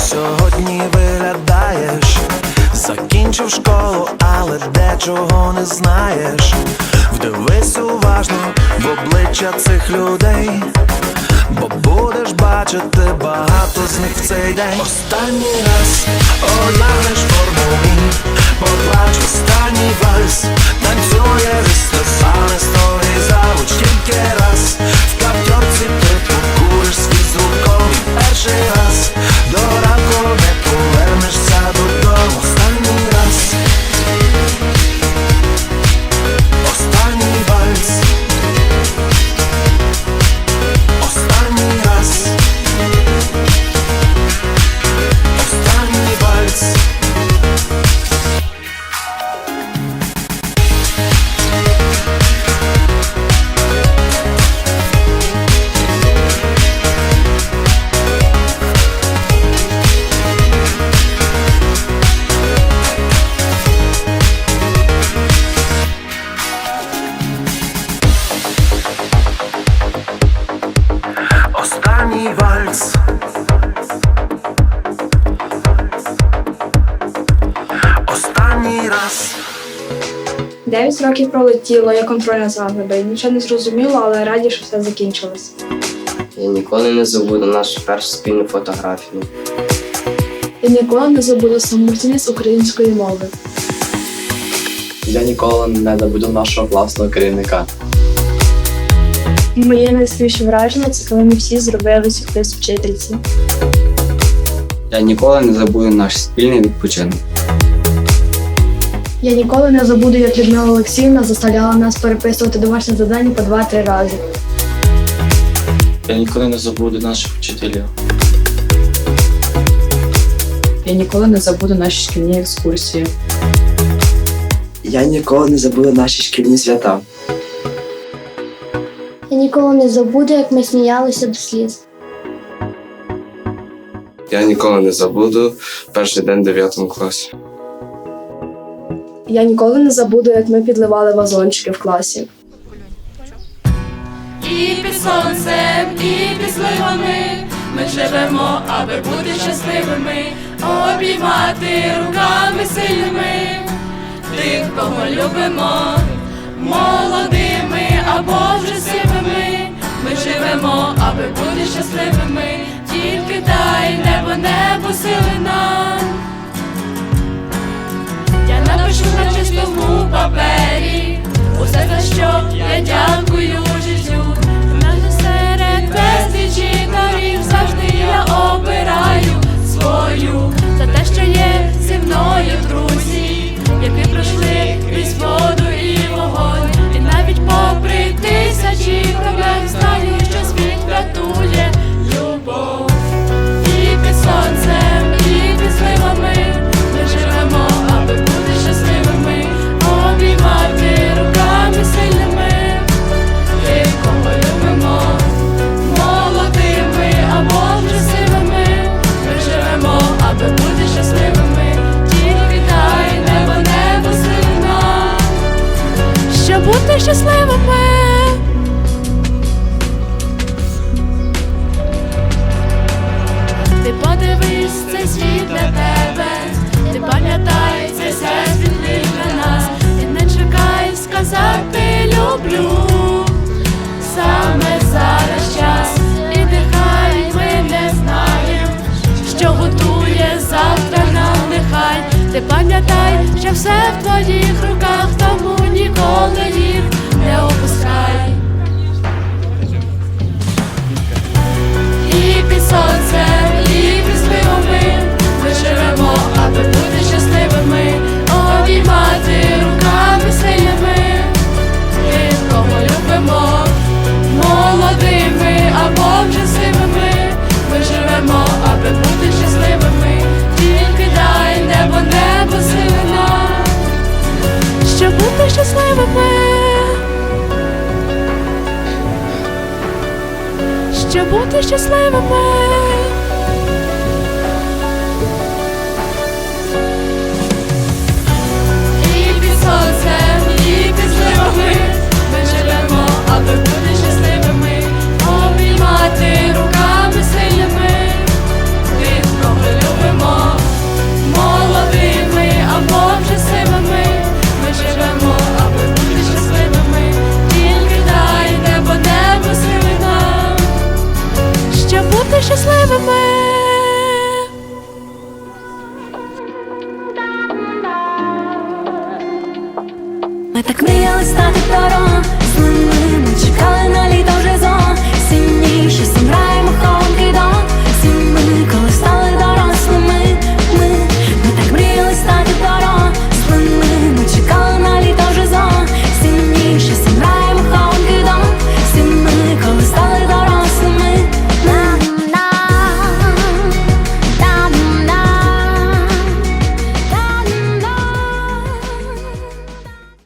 сьогодні виглядаєш, закінчив школу, але дечого не знаєш. Вдивись уважно в обличчя цих людей, бо будеш бачити багато з них в цей день. Останній раз оглянеш форму мій, поплач останній вальс, танцює рестосане сто. Останній. Останній раз. Дев'ять років пролетіло, я контроль над загадою. Нічого не зрозуміло, але раді, що все закінчилось. Я ніколи не забуду нашу першу спільну фотографію. Я ніколи не забуду самостійність української мови. Я ніколи не забуду нашого класного керівника. Моє найсвіше враження це коли ми всі зробили сюрприз вчительці. Я ніколи не забуду наш спільний відпочинок. Я ніколи не забуду, як Людмила Олексіївна заставляла нас переписувати домашні завдання по два-три рази. Я ніколи не забуду наших вчителів. Я ніколи не забуду наші шкільні екскурсії. Я ніколи не забуду наші шкільні свята. Я ніколи не забуду, як ми сміялися до сліз. Я ніколи не забуду перший день в 9 класі. Я ніколи не забуду, як ми підливали вазончики в класі. І під сонцем, і під сливами ми живемо, аби бути щасливими, обіймати руками сильними тих, кого любимо, молодими або вже сивими. Ми живемо, аби бути щасливими, тільки дай небо, небо сили нам. Я напишу на чистому папері усе за що я дякую Щоб бути щасливими. Ми так мріяли стати дорогом